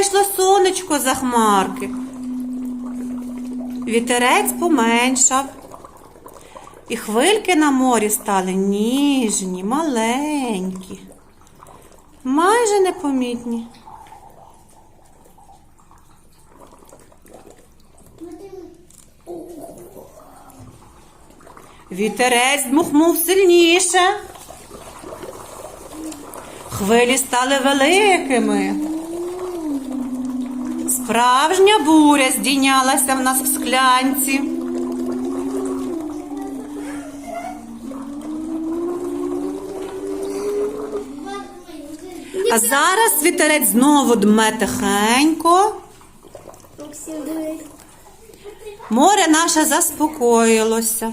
вийшло сонечко за хмарки. Вітерець поменшав. І хвильки на морі стали ніжні, маленькі, майже непомітні. Вітерець дмухнув сильніше. Хвилі стали великими. Справжня буря здійнялася в нас в склянці. А зараз вітерець знову дме тихенько. Море наше заспокоїлося.